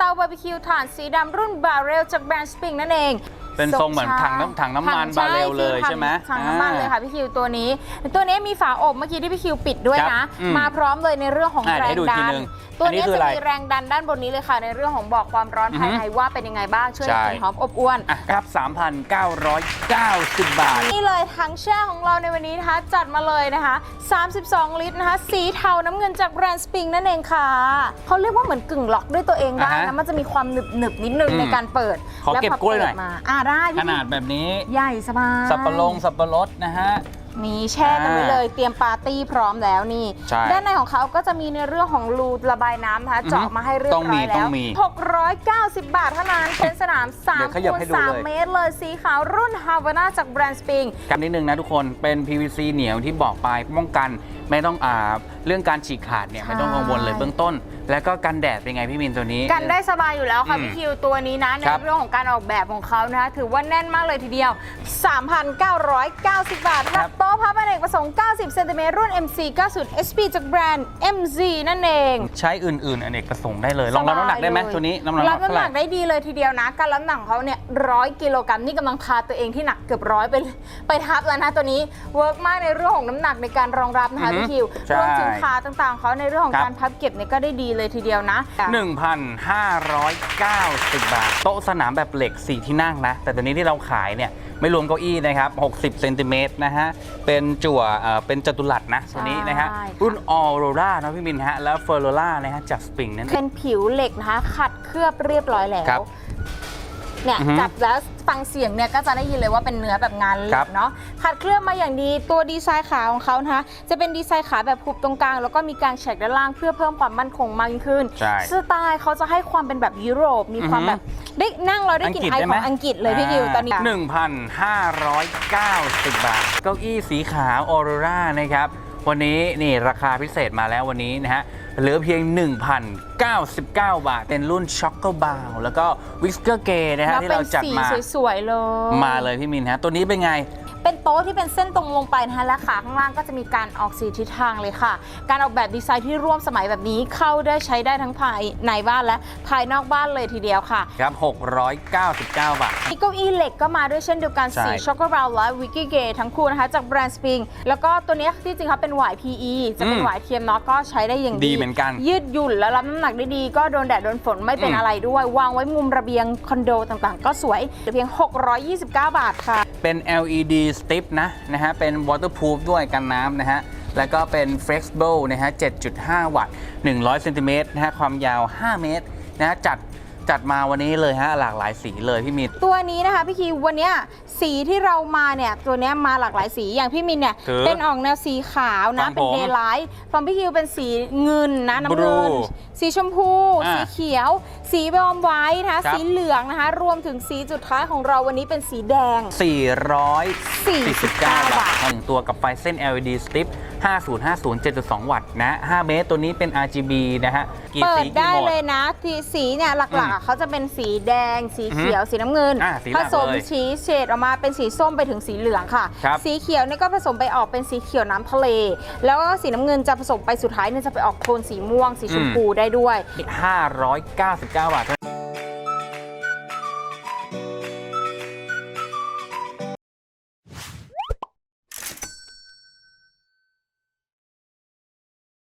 เตาบาร์บีคิวถ่านสีดำรุ่นบาเรลจากแบรนด์สปริงนั่นเอง เป็นทรงเหมือนถังน้ำถังน้ำมันบาเรลเลยใช่ไหมถังน้ำมันเลยค่ะพี่คิวตัวนี้ ตัวนี้มีฝาอบเมื่อกี้ที่พี่คิวปิดด้วยครันะบอืมมาพร้อมเลยในเรื่องของอะแรเดี๋ยวให้ดูงอีกทีดันหนึ่งตัวอันนี้นี้คือจะอะไรมีแรงดันด้านบนนี้เลยค่ะ ในเรื่องของบอกความร้อนภายในว่าเป็นยังไงบ้างช่วยให้ใช่กลิ่นหอมอบอวนอะครับ 3,990 บาท นี่เลยทั้งแช่ของเราในวันนี้นะคะจัดมาเลยนะคะ 32 ลิตรนะคะ สีเทาน้ำเงินจากแบรนด์สปริงนั่นเองค่ะเขาเรียกว่าเหมือนกึ่งล็อกด้วยตัวเองได้อ่านะฮะมันจะมีความหนึบหนึบๆนิดนึงอืมในการเปิดขอเก็บแพกล้วยหน่อยเปิดมาอ่าได้ขพี่นาดแบบนี้ใหญ่สบายสับปะรดสับปะรดนะฮะ นี่แช่กันไว้เลยเตรียมปาร์ตี้พร้อมแล้วนี่ ใช่ด้านในของเขาก็จะมีในเรื่องของรูระบายน้ำนะคะอือฮึเจาะมาให้เรียบต้องร้มีอยต้แล้อว งมี690 บาทเท่านั้นเป็นสนามเดี๋ยว3ขยับคูให้ณดูเลย 3เมตรเลยสีขาวรุ่น Havana จากแบรนด์สปริง กันนิดนึงนะทุกคนเป็น PVC เหนียวที่บอกไปป้องกันไม่ต้องอ่าเรื่องการฉีกขาดเนี่ยใช่ ไม่ต้องกังวลเลยเบื้องต้น แล้วก็กันแดดเป็นไงพี่มินตัวนี้ กันได้สบายอยู่แล้วค่ะอืมพี่คิวตัวนี้นะในครับ เรื่องของการออกแบบของเขานะคะถือว่าแน่นมากเลยทีเดียว 3,990 บาทครัค่ะบโต๊ะพับอเนกประสงค์ 90 เซนติเมตรรุ่น MC 90 SP จากแบรนด์ MZ นั่นเองใช้อื่นๆอเนกประสงค์ได้เลย ลองรับน้ำหนักได้ไหมสบายเลยตัวนี้น้ำหนักรับน้ำเท่าหไหร่นักได้ดีเลยทีเดียวนะ การรับน้ำหนักของเขาเนี่ยร้อยกิโลกรัมนี่กำลังพาตัวเองที่หนักเกือบร้อยไปไปทับแล้วนะตัวนี้เวิร์กมากในเรื่องของน้ำหนักในการรองรับนะคะอือฮึพี่คิวใช่รวมถึงขาต่างๆของเขาในเรื่องของครับ การพับเก็บเนี่ยก็ได้ดีเลยทีเดียวนะ 1,590 บาท โต๊ะสนามแบบเหล็ก 4 ที่นั่งนะ แต่ตัวนี้ที่เราขายเนี่ยไม่รวมเก้าอี้นะครับ 60 เซนติเมตรนะฮะ เป็นจั่วเอ่อเป็นจัตุรัสนะตัวนี้นะฮะ ใช่ค่ะ รุ่นออโรรานะพี่มินฮะ แล้วเฟอร์โรล่านะฮะจากสปริงนั่นเอง เป็นผิวเหล็กนะคะ ขัดเคลือบเรียบร้อยแล้วครับ เนี่ยอือฮึจับแล้วฟังเสียงเนี่ยก็จะได้ยินเลยว่าเป็นเนื้อแบบงานเหล็ครักบ เนาะขัดเคลือบมาอย่างดีตัวดีไซน์ขาของเขานะคะจะเป็นดีไซน์ขาแบบหุบตรงกลาง แล้วก็มีการแฉกด้านล่างเพื่อเพิ่มความมั่นคงมากยิ่งขึ้น ใช่ สไตล์เขาจะให้ความเป็นแบบยุโรป มีความอือฮึ แบบได้นั่งเราได้กลิ่นไอของอังกฤษเลยพี่กิวตอนนี้ 1,590 บาท เก้าอี้สีขาวออโรรานะครับ วันนี้นี่ราคาพิเศษมาแล้ววันนี้นะฮะ เหลือเพียง 1,099 บาท เป็นรุ่นช็อกโกบาวแล้วก็วิสเกอร์เกนะฮะแล้วที่เป็เรานจัดสีมา สวยๆเลย มาเลยพี่มินฮะ ตัวนี้เป็นไงเป็นโต๊ะที่เป็นเส้นตรงลงไปนะคะและขาข้างล่างก็จะมีการออกสีทิศทางเลยค่ะ การออกแบบดีไซน์ที่ร่วมสมัยแบบนี้เข้าได้ใช้ได้ทั้งภายในบ้านและภายนอกบ้านเลยทีเดียวค่ะ ครับ 699 บาท มีเก้าอี้เหล็กก็มาด้วยเช่นเดียวกันใช่ สีช็อกโกแลตและวิกกี้เกทั้งคู่นะคะ จากแบรนด์สปริงแล้วก็ตัวเนี้ยที่จริงเขาเป็นหวาย PE จะเป็นอืมหวายเทียมเนาะก็ใช้ได้อย่างดีเหมือนกันยืดหยุ่นแล้วรับน้ำหนักได้ดี ก็โดนแดดโดนฝนไม่เป็นอืม อะไรด้วย วางไว้มุมระเบียงคอนโดต่างๆ ก็สวยเหลือเพียง 629 บาทค่ะ เป็น LED strip นะนะฮะเป็น waterproof ด้วยกันน้ำนะฮะแล้วก็เป็น flexible นะฮะ 7.5 วัตต์ 100เซนติเมตรนะฮะความยาว 5 เมตรนะฮะจัดจัดมาวันนี้เลยฮะหลากหลายสีเลยพี่มินตัวนี้นะคะพี่คีวันเนี้ยสีที่เรามาเนี่ยตัวเนี้ยมาหลากหลายสีอย่างพี่มินเนี่ยคือเป็นออกแนวสีขาวนะของเป็นผมเดย์ไลท์ของพี่คิวเป็นสีเงินนะน้ำเงิน Blue สีชมพู อ่าสีเขียว สีบอมไว้นะคะครับ สีเหลืองนะคะ รวมถึงสีจุดท้ายของเราวันนี้เป็นสีแดง 449 บาทหนึ่งตัวกับไฟเส้น LED strip 5050 7.2 วัตต์นะ 5 เมตรตัวนี้เป็น RGB นะฮะ กี่เปิสีดกี่ได้โหมด เลยนะที่สีเนี่ยหลักๆอะเขาจะเป็นสีแดง สีเขียว สีน้ำเงิน อ่าสีหผลักสมเลยสีเฉดออกมาเป็นสีส้มไปถึงสีเหลืองค่ะ ครับ สีเขียวเนี่ยก็ผสมไปออกเป็นสีเขียวน้ำทะเล แล้วก็สีน้ำเงินจะผสมไปสุดท้ายเนี่ยจะไปออกโทนสีม่วง สีชมพูได้ด้วย 599 บาทเท่านั้น